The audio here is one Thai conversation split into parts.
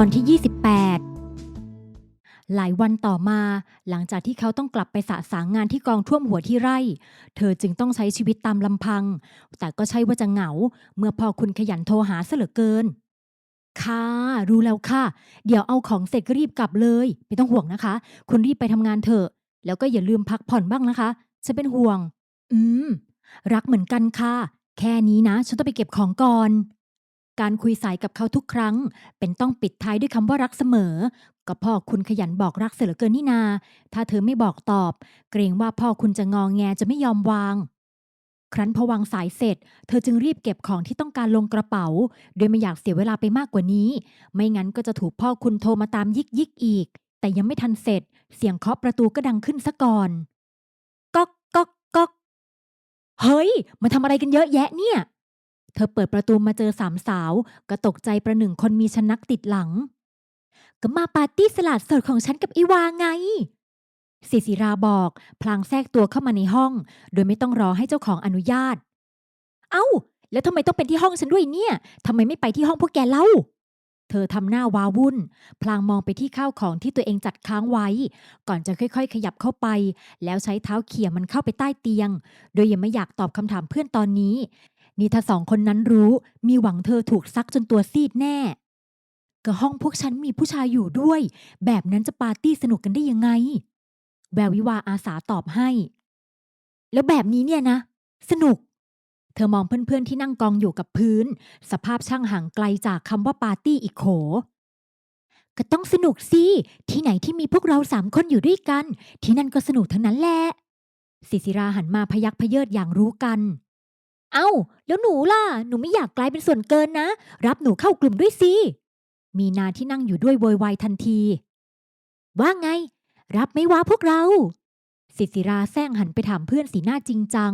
อนที่ 28 หลายวันต่อมา หลังจากที่เขาต้องกลับไปสะสางงานที่กองท่วมหัวที่ไร่ เธอจึงต้องใช้ชีวิตตามลำพัง แต่ก็ใช่ว่าจะเหงา เมื่อพอคุณขยันโทรหาเหลือเกิน ค่ะ รู้แล้วค่ะ เดี๋ยวเอาของเสร็จรีบกลับเลย ไม่ต้องห่วงนะคะ คุณรีบไปทำงานเถอะ แล้วก็อย่าลืมพักผ่อนบ้างนะคะ ฉันเป็นห่วง อืม รักเหมือนกันค่ะ แค่นี้นะ ฉันต้องไปเก็บของก่อน การคุยสายกับเขาทุกครั้ง เป็นต้องปิดท้ายด้วยคำว่ารักเสมอ ก็พ่อคุณขยันบอกรักเสียเหลือเกินนี่นา ถ้าเธอไม่บอกตอบ เกรงว่าพ่อคุณจะงองแงจะไม่ยอมวาง ครั้นพอวางสายเสร็จ เธอจึงรีบเก็บของที่ต้องการลงกระเป๋า โดยไม่อยากเสียเวลาไปมากกว่านี้ ไม่งั้นก็จะถูกพ่อคุณโทรมาตามยิกยิกอีก แต่ยังไม่ทันเสร็จ เสียงเคาะประตูก็ดังขึ้นซะก่อนก๊อกก๊อกก๊อกเฮ้ยมาทำอะไรกันเยอะแยะเนี่ย เธอเปิดประตูมาเจอสามสาว ก็ตกใจประหนึ่งคนมีชนักติดหลัง ก็มาปาร์ตี้สลัดสดของฉันกับอีวาไงสิสิราบอก พลางแทรกตัวเข้ามาในห้อง โดยไม่ต้องรอให้เจ้าของอนุญาต เอ้า แล้วทำไมต้องเป็นที่ห้องฉันด้วยเนี่ยทำไมไม่ไปที่ห้องพวกแกเล่า เธอทำหน้าวาวุ่น พลางมองไปที่ข้าวของที่ตัวเองจัดค้างไว้ ก่อนจะค่อยๆ ขยับเข้าไป แล้วใช้เท้าเขี่ยมันเข้าไปใต้เตียง โดยยังไม่อยากตอบคำถามเพื่อนตอนนี้ นี่ถ้าสองคนนั้นรู้ มีหวังเธอถูกซักจนตัวซีดแน่ ก็ห้องพวกฉันมีผู้ชายอยู่ด้วย แบบนั้นจะปาร์ตี้สนุกกันได้ยังไง แวววิวาอาสาตอบให้ แล้วแบบนี้เนี่ยนะ สนุก เธอมองเพื่อนๆที่นั่งกองอยู่กับพื้น สภาพช่างห่างไกลจากคำว่าปาร์ตี้อีกโขก็ต้องสนุกสิ ที่ไหนที่มีพวกเราสามคนอยู่ด้วยกัน ที่นั่นก็สนุกทั้งนั้นแหละสิสิราหันมาพยักพเยิดอย่างรู้กัน เอ้า แล้วหนูล่ะ หนูไม่อยากกลายเป็นส่วนเกินนะ รับหนูเข้ากลุ่มด้วยสิ มีนาที่นั่งอยู่ด้วยโวยวายทันที ว่าไง รับไม่ว่าพวกเรา สิสิราแซงหันไปถามเพื่อนสีหน้าจริงจัง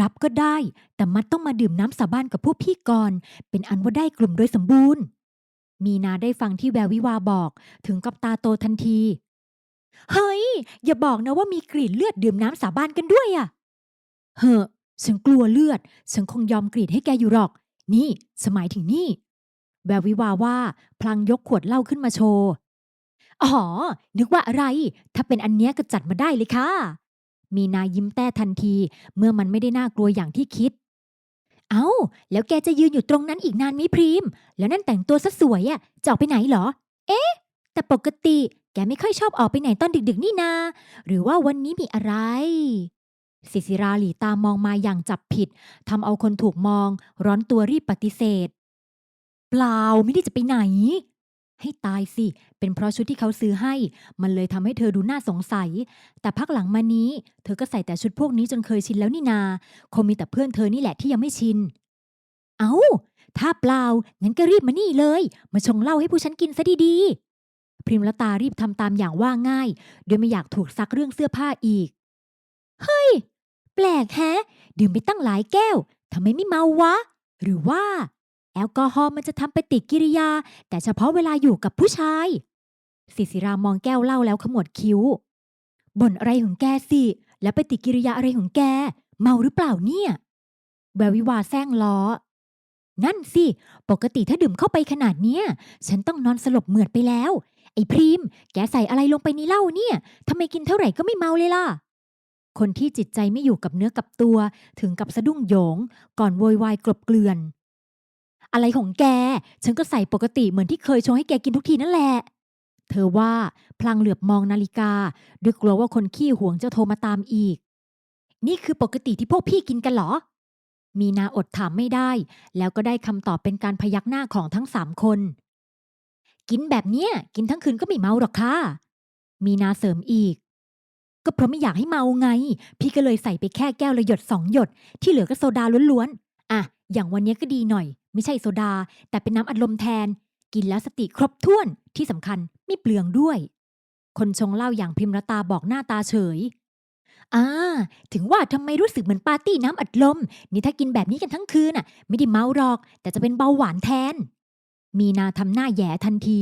รับก็ได้ แต่มัดต้องมาดื่มน้ำสาบานกับพวกพี่ก่อน เป็นอันว่าได้กลุ่มโดยสมบูรณ์ มีนาได้ฟังที่แวววิวาบอกถึงกับตาโตทันที เฮ้ย อย่าบอกนะว่ามีกลิ่นเลือดดื่มน้ำสาบานกันด้วยอะเฮ้อ ฉันกลัวเลือด ฉันคงยอมกรีดให้แกอยู่หรอก นี่ สมัยถึงนี่ แวววิวาว่า พลางยกขวดเหล้าขึ้นมาโชว์ อ๋อ นึกว่าอะไร ถ้าเป็นอันเนี้ยก็จัดมาได้เลยค่ะ มีนายิ้มแต้ทันที เมื่อมันไม่ได้น่ากลัวอย่างที่คิด เอา้า แล้วแกจะยืนอยู่ตรงนั้นอีกนานไหมพรีม แล้วนั่นแต่งตัวซะสวยอะ่ะจะออกไปไหนเหรอ เอ๊ะ แต่ปกติ แกไม่ค่อยชอบออกไปไหนตอนดึกๆนี่นา หรือว่าวันนี้มีอะไร สิสิราหลีตามองมาอย่างจับผิดทำเอาคนถูกมอง ร้อนตัวรีบปฏิเสธ เปล่าไม่ได้จะไปไหน ให้ตายสิ เป็นเพราะชุดที่เขาซื้อให้ มันเลยทำให้เธอดูน่าสงสัย แต่พักหลังมานี้ เธอก็ใส่แต่ชุดพวกนี้จนเคยชินแล้วนี่นา คงมีแต่เพื่อนเธอนี่แหละที่ยังไม่ชิน เอา้า ถ้าเปล่างั้นก็รีบมานี่เลย มาชงเหล้าให้ผู้ฉันกินซะดีๆ พริมละตารีบทำตามอย่างว่าง่าย โดยไม่อยากถูกซักเรื่องเสื้อผ้าอีก เฮ้ย ปลกแฮะ ดื่มไปตั้งหลายแก้วทำไมไม่เมาวะ หรือว่า แอลกอฮอล์มันจะทำปฏิกิริยา แต่เฉพาะเวลาอยู่กับผู้ชายสิสิรามองแก้วเหล้าแล้วขมวดคิ้วบ่นอะไรของแกสิ แล้วปฏิกิริยาอะไรของแก เมาหรือเปล่าเนี่ย แวววิวาแซงล้อ นั่นสิ ปกติถ้าดื่มเข้าไปขนาดเนี้ย ฉันต้องนอนสลบเหมือดไปแล้ว ไอ้พรีม แกใส่อะไรลงไปในเหล้าเนี่ยทำไมกินเท่าไหร่ก็ไม่เมาเลยล่ะ คนที่จิตใจไม่อยู่กับเนื้อกับตัว ถึงกับสะดุ้งโยง ก่อนโวยวายกลบเกลื่อน อะไรของแก ฉันก็ใส่ปกติเหมือนที่เคยชงให้แกกินทุกทีนั่นแหละ เธอว่าพลางเหลือบมองนาฬิกา ด้วยกลัวว่าคนขี้หวงจะโทรมาตามอีก นี่คือปกติที่พวกพี่กินกันเหรอ มีนาอดถามไม่ได้ แล้วก็ได้คำตอบเป็นการพยักหน้าของทั้งสามคน กินแบบเนี้ยกินทั้งคืนก็ไม่เมาหรอกค่ะมีนาเสริมอีก ก็เพราะไม่อยากให้เมาไง พี่ก็เลยใส่ไปแค่แก้วละหยดสองหยด ที่เหลือก็โซดาล้วนๆ อะ อย่างวันนี้ก็ดีหน่อย ไม่ใช่โซดา แต่เป็นน้ำอัดลมแทน กินแล้วสติครบถ้วน ที่สำคัญไม่เปลืองด้วย คนชงเหล้าอย่างพิมรตาบอกหน้าตาเฉย อ่า ถึงว่าทำไมรู้สึกเหมือนปาร์ตี้น้ำอัดลม นี่ถ้ากินแบบนี้กันทั้งคืนน่ะ ไม่ได้เมาหรอก แต่จะเป็นเบาหวานแทน มีนาทำหน้าแย่ทันที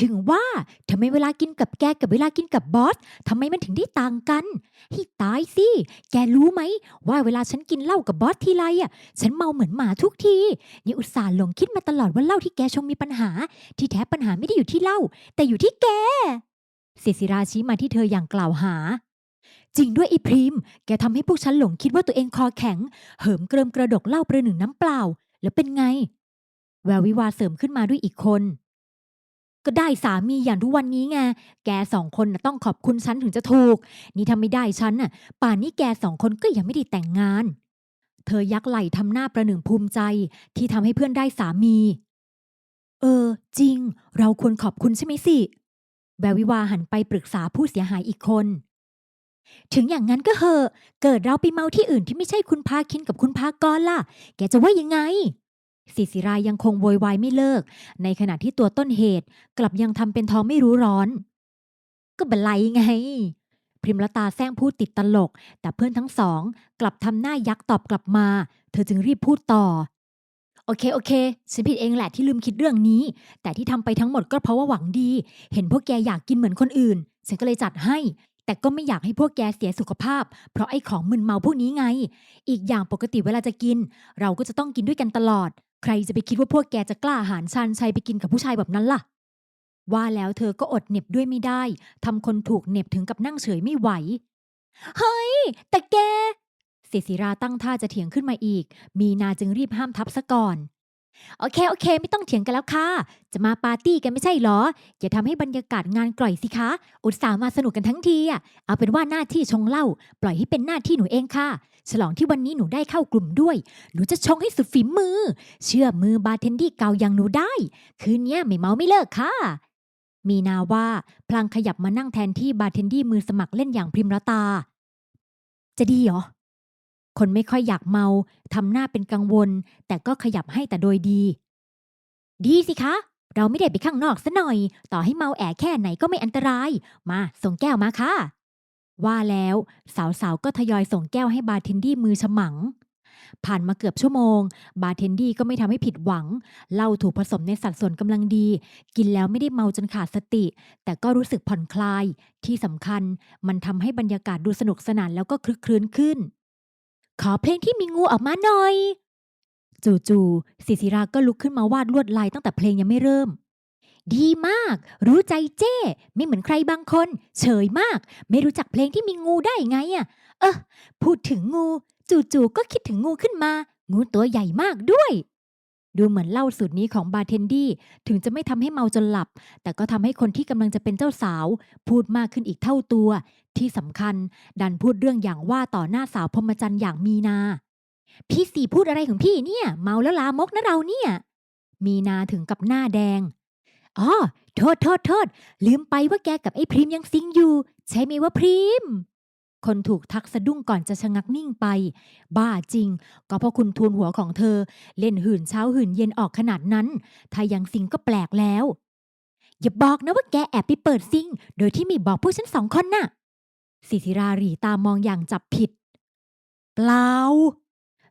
ถึงว่าทำไมเวลากินกับแกกับเวลากินกับบอสทำไมมันถึงได้ต่างกันให้ตายสิ แกรู้ไหม ว่าเวลาฉันกินเหล้ากับบอสทีไรอะ ฉันเมาเหมือนหมาทุกทีนี่อุตส่าห์หลงคิดมาตลอดว่าเหล้าที่แกชงมีปัญหา ที่แท้ปัญหาไม่ได้อยู่ที่เหล้าแต่อยู่ที่แกเสียสิราชี้มาที่เธออย่างกล่าวหา จริงด้วยไอ้พริม แกทำให้พวกฉันหลงคิดว่าตัวเองคอแข็ง เหิมเกริมกระดกเหล้าประหนึ่งน้ำเปล่า แล้วเป็นไง แวววิวาเสริมขึ้นมาด้วยอีกคน ก็ได้สามีอย่างทุกวันนี้ไง แกสองคนน่ะต้องขอบคุณฉันถึงจะถูก นี่ถ้าไม่ได้ฉันน่ะ ป่านนี้แกสองคนก็ยังไม่ได้แต่งงาน เธอยักไหล่ทำหน้าประหนึ่งภูมิใจที่ทำให้เพื่อนได้สามี เออ จริง เราควรขอบคุณใช่ไหมสิ แวววิวาหันไปปรึกษาผู้เสียหายอีกคน ถึงอย่างนั้นก็เหอะ เกิดเราไปเมาที่อื่นที่ไม่ใช่คุณพาคินกับคุณพากรล่ะ แกจะว่ายังไง สิสิรายังคงโวยวายไม่เลิก ในขณะที่ตัวต้นเหตุกลับยังทำเป็นท้องไม่รู้ร้อน ก็บันไลไง พริมละตาแซงพูดติดตลก แต่เพื่อนทั้งสอง กลับทำหน้ายักตอบกลับมา เธอจึงรีบพูดต่อ โอเค โอเค ฉันผิดเองแหละที่ลืมคิดเรื่องนี้ แต่ที่ทำไปทั้งหมดก็เพราะว่าหวังดี เห็นพวกแกอยากกินเหมือนคนอื่น ฉันก็เลยจัดให้ แต่ก็ไม่อยากให้พวกแกเสียสุขภาพ เพราะไอ้ของมึนเมาพวกนี้ไง อีกอย่างปกติเวลาจะกิน เราก็จะต้องกินด้วยกันตลอด ใครจะไปคิดว่าพวกแกจะกล้าหารชันชัยไปกินกับผู้ชายแบบนั้นล่ะ ว่าแล้วเธอก็อดเหน็บด้วยไม่ได้ทำคนถูกเหน็บถึงกับนั่งเฉยไม่ไหว เฮ้ย แต่แกเสศิราตั้งท่าจะเถียงขึ้นมาอีก มีนาจึงรีบห้ามทับซะก่อน โอเคโอเค ไม่ต้องเถียงกันแล้วค่ะ จะมาปาร์ตี้กันไม่ใช่หรอ อย่าทำให้บรรยากาศงานกล่อยสิคะ อุตส่าห์มาสนุกกันทั้งทีอะ เอาเป็นว่าหน้าที่ชงเหล้าปล่อยให้เป็นหน้าที่หนูเองค่ะ ฉลองที่วันนี้หนูได้เข้ากลุ่มด้วย หนูจะชงให้สุดฝีมือ เชื่อมือบาร์เทนดี้เก่าอย่างหนูได้ คืนนี้ไม่เมาไม่เลิกค่ะ มีนาว่าพลางขยับมานั่งแทนที่บาร์เทนดี้มือสมัครเล่นอย่างพริมรตา จะดีเหรอ คนไม่ค่อยอยากเมาทำหน้าเป็นกังวล แต่ก็ขยับให้แต่โดยดี ดีสิคะ เราไม่ได้ไปข้างนอกซะหน่อย ต่อให้เมาแอแค่ไหนก็ไม่อันตราย มาส่งแก้วมาค่ะ ว่าแล้วสาวๆก็ทยอยส่งแก้วให้บาร์เทนดี้มือฉมัง ผ่านมาเกือบชั่วโมง บาร์เทนดี้ก็ไม่ทำให้ผิดหวังเหล้าถูกผสมในสัดส่วนกำลังดี กินแล้วไม่ได้เมาจนขาดสติ แต่ก็รู้สึกผ่อนคลาย ที่สำคัญมันทำให้บรรยากาศดูสนุกสนานแล้วก็คลึกคลื้นขึ้น ขอเพลงที่มีงูออกมาหน่อย จู่ๆสิสิราก็ลุกขึ้นมาวาดลวดลายตั้งแต่เพลงยังไม่เริ่ม ดีมาก รู้ใจเจ้ ไม่เหมือนใครบางคน เฉยมาก ไม่รู้จักเพลงที่มีงูได้ไงอะเออพูดถึงงู จู่ๆก็คิดถึงงูขึ้นมา งูตัวใหญ่มากด้วย ดูเหมือนเล่าสูตรนี้ของบาร์เทนดี้ถึงจะไม่ทำให้เมาจนหลับ แต่ก็ทำให้คนที่กำลังจะเป็นเจ้าสาว พูดมากขึ้นอีกเท่าตัว ที่สำคัญ ดันพูดเรื่องอย่างว่าต่อหน้าสาวพรหมจันทร์อย่างมีนา พี่สี่พูดอะไรของพี่เนี่ย เมาแล้วลามกนะเราเนี่ย มีนาถึงกับหน้าแดงอ๋อโทษโทษโทษลืมไปว่าแกกับไอ้พริมยังซิงอยู่ ใช่ไหมว่าพริม คนถูกทักสะดุ้งก่อนจะชะงักนิ่งไป บ้าจริง ก็เพราะคุณทูลหัวของเธอ เล่นหื่นเช้าหื่นเย็นออกขนาดนั้น ถ้ายังซิงก็แปลกแล้ว อย่าบอกนะว่าแกแอบไปเปิดซิง โดยที่ไม่บอกพวกฉันสองคนน่ะสิสิราหรีตามองอย่างจับผิด เปล่า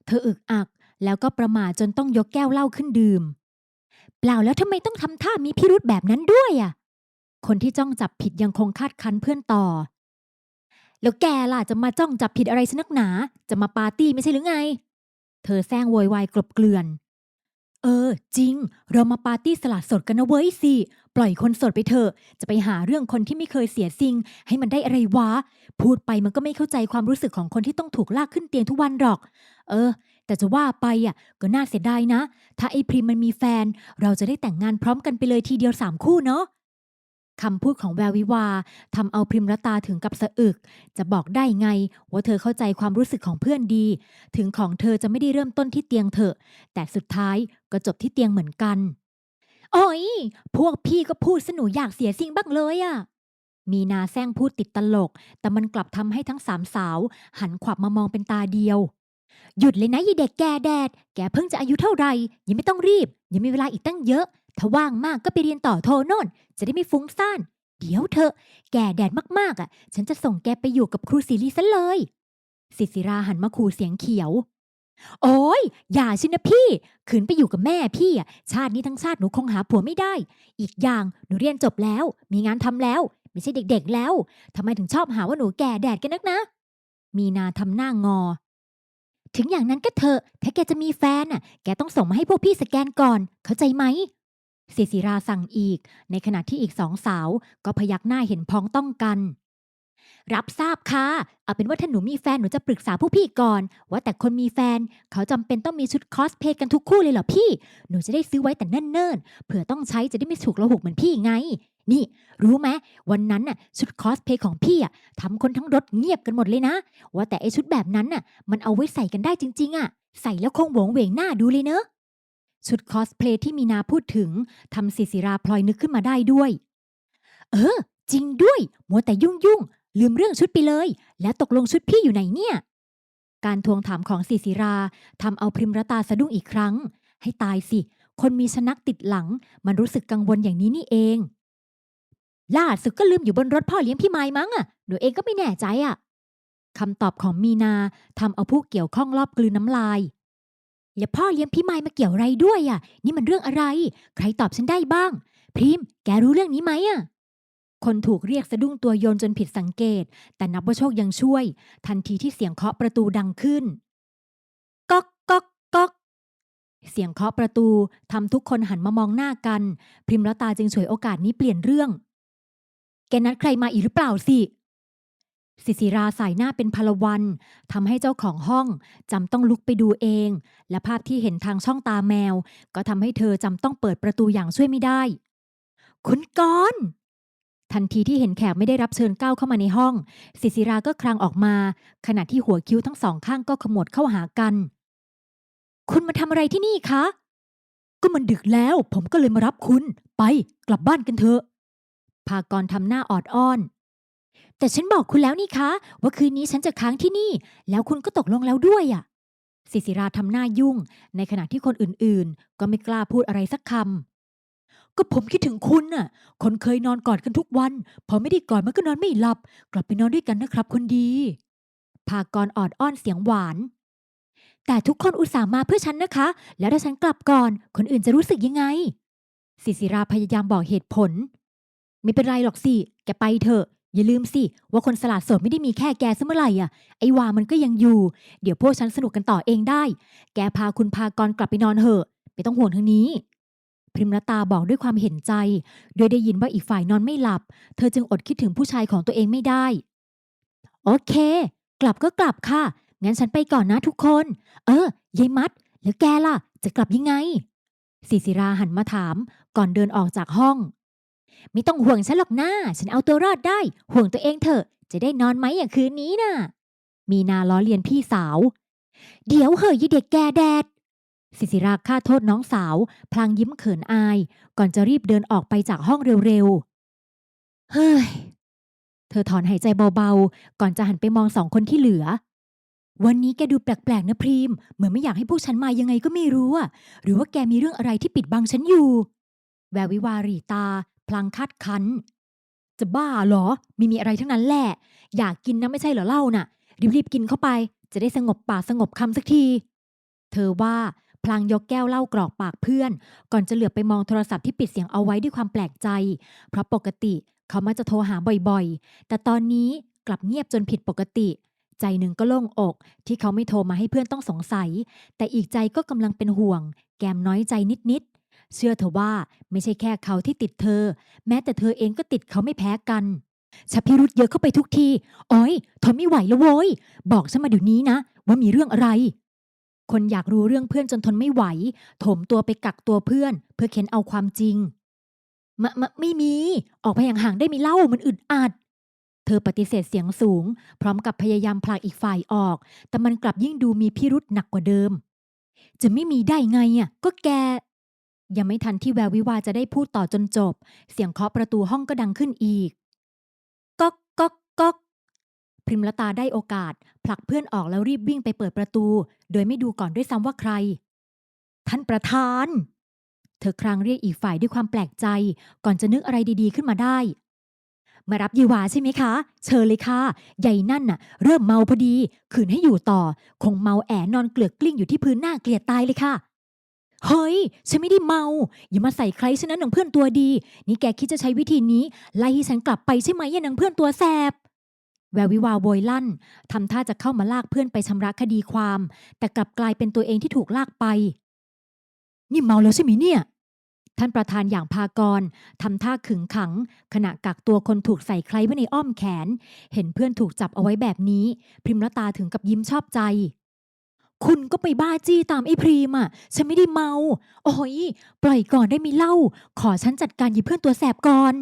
เธออึกอัก แล้วก็ประมาทจนต้องยกแก้วเหล้าขึ้นดื่ม เปล่าแล้วทำไมต้องทำท่ามีพิรุธแบบนั้นด้วยอะ คนที่จ้องจับผิดยังคงคาดคันเพื่อนต่อ แล้วแกล่ะจะมาจ้องจับผิดอะไรฉันนักหนา จะมาปาร์ตี้ไม่ใช่หรือไง เธอแซงโวยวายกลบเกลื่อน เออ จริง เรามาปาร์ตี้สลัดสดกันนะเว้ยสิ ปล่อยคนสดไปเถอะ จะไปหาเรื่องคนที่ไม่เคยเสียสิ่ง ให้มันได้อะไรวะ พูดไปมันก็ไม่เข้าใจความรู้สึกของคนที่ต้องถูกลากขึ้นเตียงทุกวันหรอก เออ แต่จะว่าไปอะ ก็น่าเสียดายนะ ถ้าไอ้พริมมันมีแฟน เราจะได้แต่งงานพร้อมกันไปเลยทีเดียวสามคู่เนาะ คำพูดของแวววิวาทำเอาพริมรตาถึงกับสะอึก จะบอกได้ไง ว่าเธอเข้าใจความรู้สึกของเพื่อนดี ถึงของเธอจะไม่ได้เริ่มต้นที่เตียงเถอะ แต่สุดท้ายก็จบที่เตียงเหมือนกัน โอ้ย พวกพี่ก็พูดสนุอยากเสียสิ่งบ้างเลยอะมีนาแซงพูดติดตลก แต่มันกลับทำให้ทั้งสามสาว หันขวับมามองเป็นตาเดียว หยุดเลยนะยีเด็กแกแดด แกเพิ่งจะอายุเท่าไหร่ยังไม่ต้องรีบ ยังมีเวลาอีกตั้งเยอะ ถ้าว่างมากก็ไปเรียนต่อโทโน่น จะได้ไม่ฟุ้งซ่าน เดี๋ยวเถอะ แกแดดมากๆอะ ฉันจะส่งแกไปอยู่กับครูศิริซะเลย สิสิราหันมาขู่เสียงเขียว โอ้ยอย่าชินะพี่ ขืนไปอยู่กับแม่พี่อะ ชาตินี้ทั้งชาติหนูคงหาผัวไม่ได้ อีกอย่างหนูเรียนจบแล้ว มีงานทำแล้ว ไม่ใช่เด็กๆแล้วทำไมถึงชอบหาว่าหนูแก่แดดกันนักนะ มีนาทำหน้างอถึงอย่างนั้นก็เถอะ ถ้าแกจะมีแฟนน่ะ แกต้องส่งมาให้พวกพี่สแกนก่อน เข้าใจไหม ศิศิราสั่งอีก ในขณะที่อีกสองสาวก็พยักหน้าเห็นพ้องต้องกัน รับทราบค่ะ เอาเป็นว่าถ้าหนูมีแฟนหนูจะปรึกษาผู้พี่ก่อน ว่าแต่คนมีแฟน เขาจำเป็นต้องมีชุดคอสเพลย์กันทุกคู่เลยเหรอพี่ หนูจะได้ซื้อไว้แต่เนิ่นๆเผื่อต้องใช้จะได้ไม่ฉุกละหกเหมือนพี่ไง นี่ รู้ไหมวันนั้นน่ะชุดคอสเพลย์ของพี่อะทำคนทั้งรถเงียบกันหมดเลยนะ ว่าแต่ไอชุดแบบนั้นน่ะมันเอาไว้ใส่กันได้จริงๆอะใส่แล้วคงโหวงเหวงหน้าดูเลยเนอะ ชุดคอสเพลย์ที่มีนาพูดถึงทำศิศิราพลอยนึกขึ้นมาได้ด้วย เออ จริงด้วย มัวแต่ยุ่งยุ่งลืมเรื่องชุดไปเลย แล้วตกลงชุดพี่อยู่ไหนเนี่ย การทวงถามของศิศิราทำเอาพริมรตาสะดุ้งอีกครั้ง ให้ตายสิ คนมีชนักติดหลัง มันรู้สึกกังวลอย่างนี้นี่เอง ล่าสุดก็ลืมอยู่บนรถพ่อเลี้ยงพี่ไม้มั้งอะหนูเองก็ไม่แน่ใจอะคำตอบของมีนาทำเอาผู้เกี่ยวข้องรอบกลืนน้ำลาย แล้วพ่อเลี้ยงพี่ไม้มาเกี่ยวอะไรด้วยอะ นี่มันเรื่องอะไร ใครตอบฉันได้บ้าง พริม แกรู้เรื่องนี้ไหมอะ คนถูกเรียกสะดุ้งตัวโยนจนผิดสังเกต แต่นับว่าโชคยังช่วย ทันทีที่เสียงเคาะประตูดังขึ้น ก๊อกก๊อกก๊อกเสียงเคาะประตูทำทุกคนหันมามองหน้ากัน พริมและตาจึงฉวยโอกาสนี้เปลี่ยนเรื่อง แกนัดใครมาอีกหรือเปล่าสิ สิสิราสายหน้าเป็นพลวันทำให้เจ้าของห้องจำต้องลุกไปดูเอง และภาพที่เห็นทางช่องตาแมว ก็ทำให้เธอจำต้องเปิดประตูอย่างช่วยไม่ได้ คุณกรณ์ทันทีที่เห็นแขกไม่ได้รับเชิญก้าวเข้ามาในห้อง สิสิราก็ครางออกมา ขณะที่หัวคิ้วทั้งสองข้างก็ขมวดเข้าหากัน คุณมาทำอะไรที่นี่คะ ก็มันดึกแล้ว ผมก็เลยมารับคุณ ไป กลับบ้านกันเถอะ พากรทำหน้าออดอ้อน แต่ฉันบอกคุณแล้วนี่คะ ว่าคืนนี้ฉันจะค้างที่นี่ แล้วคุณก็ตกลงแล้วด้วยอะ่ะสิสิราทำหน้ายุ่ง ในขณะที่คนอื่นๆ ก็ไม่กล้าพูดอะไรสักคำก็ผมคิดถึงคุณน่ะ คนเคยนอนกอดกันทุกวัน พอไม่ได้กอดมันก็นอนไม่หลับ กลับไปนอนด้วยกันนะครับคนดีพากรออดอ้อนเสียงหวาน แต่ทุกคนอุตส่าห์มาเพื่อฉันนะคะ แล้วถ้าฉันกลับก่อน คนอื่นจะรู้สึกยังไงสิสิราพยายามบอกเหตุผล ไม่เป็นไรหรอกสิ แกไปเถอะ อย่าลืมสิ ว่าคนสลัดโสดไม่ได้มีแค่แกซะเมื่อไหร่อะไอ้วามันก็ยังอยู่ เดี๋ยวพวกฉันสนุกกันต่อเองได้ แกพาคุณพากรกลับไปนอนเถอะไม่ต้องห่วงทางนี้ พริมรตาบอกด้วยความเห็นใจ โดยได้ยินว่าอีกฝ่ายนอนไม่หลับ เธอจึงอดคิดถึงผู้ชายของตัวเองไม่ได้ โอเค กลับก็กลับค่ะ งั้นฉันไปก่อนนะทุกคน เออยายมัด แล้วแกล่ะ จะกลับยังไงสิสิราหันมาถาม ก่อนเดินออกจากห้อง ไม่ต้องห่วงฉันหรอกนะฉันเอาตัวรอดได้ ห่วงตัวเองเถอะ จะได้นอนไหมอย่างคืนนี้น่ะ มีนาล้อเลียนพี่สาว เดี๋ยวเหอะยายเด็กแกแดด สิสิราฆ่าโทษน้องสาว พลางยิ้มเขินอาย ก่อนจะรีบเดินออกไปจากห้องเร็วๆ เฮ้ย เธอถอนหายใจเบาๆ ก่อนจะหันไปมองสองคนที่เหลือ วันนี้แกดูแปลกๆนะพรีม เหมือนไม่อยากให้พวกฉันมายังไงก็ไม่รู้อะหรือว่าแกมีเรื่องอะไรที่ปิดบังฉันอยู่ แวววิวารีตา พลางคัดคันจะบ้าเหรอ ไม่มีอะไรทั้งนั้นแหละ อยากกินนะไม่ใช่เหรอเล่าน่ะ รีบๆกินเข้าไป จะได้สงบปากสงบคำสักที เธอว่าพลางยกแก้วเหล้ากรอกปากเพื่อน ก่อนจะเหลือบไปมองโทรศัพท์ที่ปิดเสียงเอาไว้ด้วยความแปลกใจ เพราะปกติเขามักจะโทรหาบ่อยๆ แต่ตอนนี้กลับเงียบจนผิดปกติ ใจหนึ่งก็โล่งอก ที่เขาไม่โทรมาให้เพื่อนต้องสงสัย แต่อีกใจก็กำลังเป็นห่วง แกมน้อยใจนิดๆ เชื่อเถอว่าไม่ใช่แค่เขาที่ติดเธอ แม้แต่เธอเองก็ติดเขาไม่แพ้กันชัพิรุธเยอะเข้าไปทุกทีอ้อยทนไม่ไหวแล้วโว้ย บอกฉันมาเดี๋ยวนี้นะ ว่ามีเรื่องอะไร คนอยากรู้เรื่องเพื่อนจนทนไม่ไหว ถมตัวไปกักตัวเพื่อน เพื่อเค้นเอาความจริงมะมะไม่มี ออกไปห่างๆได้ม่เล่ามันอึดอัด เธอปฏิเสธเสียงสูง พร้อมกับพยายามผลักอีกฝ่ายออก แต่มันกลับยิ่งดูมีพิรุษหนักกว่าเดิม จะไม่มีได้ไงอะก็แก ยังไม่ทันที่แวววิวาจะได้พูดต่อจนจบ เสียงเคาะประตูห้องก็ดังขึ้นอีก ก๊อกก๊อกก๊อกพริมลตาได้โอกาส ผลักเพื่อนออกแล้วรีบวิ่งไปเปิดประตู โดยไม่ดูก่อนด้วยซ้ำว่าใคร ท่านประธาน เธอครางเรียกอีกฝ่ายด้วยความแปลกใจ ก่อนจะนึกอะไรดีๆขึ้นมาได้ มารับยีวาใช่ไหมคะ เชิญเลยค่ะ ใหญ่นั่นน่ะ เริ่มเมาพอดี ขืนให้อยู่ต่อ คงเมาแอนอนเกลือกกลิ้งอยู่ที่พื้นหน้าเกลียดตายเลยค่ะ เฮ้ย ฉันไม่ได้เมา อย่ามาใส่ใครฉันนะหนังเพื่อนตัวดี นี่แกคิดจะใช้วิธีนี้ ไล่ให้ฉันกลับไปใช่ไหมยะหนังเพื่อนตัวแสบ แวววิวาโวยลั่นทำท่าจะเข้ามาลากเพื่อนไปชำระคดีความ แต่กลับกลายเป็นตัวเองที่ถูกลากไป นี่เมาแล้วใช่ไหมเนี่ย ท่านประธานอย่างพากรทำท่าขึงขัง ขณะกักตัวคนถูกใส่ใครไว้ในอ้อมแขน เห็นเพื่อนถูกจับเอาไว้แบบนี้พริมละตาถึงกับยิ้มชอบใจ คุณก็ไปบ้าจี้ตามไอ้พรีมอะ ฉันไม่ได้เมา โอ้ย ปล่อยก่อนได้มีเล่า ขอฉันจัดการยิบเพื่อนตัวแสบก่อน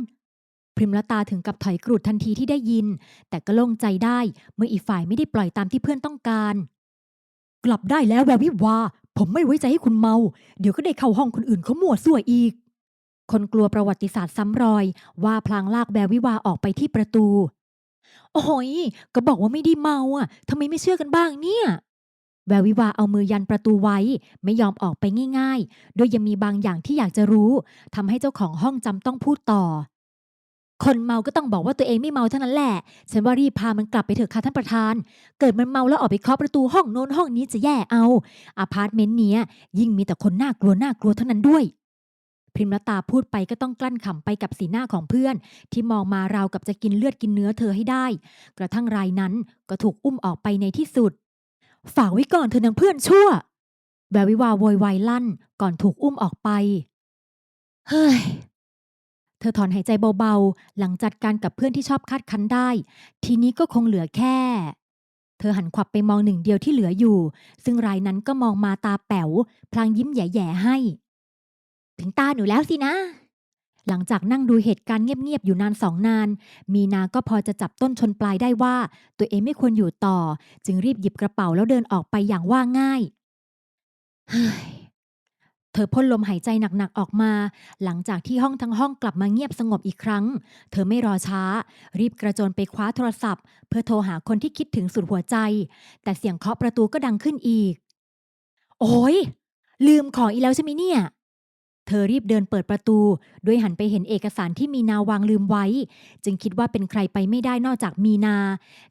พริมละตาถึงกับถอยกรูดทันทีที่ได้ยิน แต่ก็โล่งใจได้ เมื่ออีกฝ่ายไม่ได้ปล่อยตามที่เพื่อนต้องการ กลับได้แล้วแวววิวา ผมไม่ไว้ใจให้คุณเมา เดี๋ยวก็ได้เข้าห้องคนอื่นเขามั่วซั่วอีก คนกลัวประวัติศาสตร์ซ้ำรอย ว่าพลางลากแวววิวาออกไปที่ประตู โอ้ยก็บอกว่าไม่ได้เมาอะทำไมไม่เชื่อกันบ้างเนี่ย แวววิวาเอามือยันประตูไว้ ไม่ยอมออกไปง่ายๆ โดยยังมีบางอย่างที่อยากจะรู้ทำให้เจ้าของห้องจำต้องพูดต่อ คนเมาก็ต้องบอกว่าตัวเองไม่เมาเท่านั้นแหละ ฉันว่ารีบพามันกลับไปเถอะค่ะท่านประธาน เกิดมันเมาแล้วออกไปเคาะประตูห้องโน้นห้องนี้จะแย่เอาอาพาร์ตเมนต์เนี้ย ยิ่งมีแต่คนน่ากลัวน่ากลัวเท่านั้นด้วยพริมรตาพูดไปก็ต้องกลั้นขำไปกับสีหน้าของเพื่อน ที่มองมาราวกับจะกินเลือดกินเนื้อเธอให้ได้ กระทั่งรายนั้นก็ถูกอุ้มออกไปในที่สุด ฝากไว้ก่อนเธอนางเพื่อนชั่ว แวววิวาโวยวายลั่นก่อนถูกอุ้มออกไป เฮ้ย เธอถอนหายใจเบาๆ หลังจัดการกับเพื่อนที่ชอบคาดคั้นได้ ทีนี้ก็คงเหลือแค่ เธอหันขวับไปมองหนึ่งเดียวที่เหลืออยู่ ซึ่งรายนั้นก็มองมาตาแป๋ว พลางยิ้มแย่ๆให้ ถึงตาหนูแล้วสินะ หลังจากนั่งดูเหตุการณ์เงียบๆอยู่นานสองนาน มีนาก็พอจะจับต้นชนปลายได้ว่า ตัวเองไม่ควรอยู่ต่อ จึงรีบหยิบกระเป๋าแล้วเดินออกไปอย่างว่าง่ายเธอพ่นลมหายใจหนักๆออกมา หลังจากที่ห้องทั้งห้องกลับมาเงียบสงบอีกครั้ง เธอไม่รอช้า รีบกระโจนไปคว้าโทรศัพท์ เพื่อโทรหาคนที่คิดถึงสุดหัวใจ แต่เสียงเคาะประตูก็ดังขึ้นอีก โอ้ยลืมของอีแล้วใช่ไหมเนี่ย เธอรีบเดินเปิดประตู ด้วยหันไปเห็นเอกสารที่มีนาวางลืมไว้ จึงคิดว่าเป็นใครไปไม่ได้นอกจากมีนา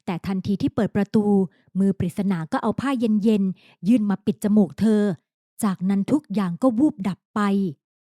แต่ทันทีที่เปิดประตู มือปริศนาก็เอาผ้าเย็นๆ ยื่นมาปิดจมูกเธอ จากนั้นทุกอย่างก็วูบดับไป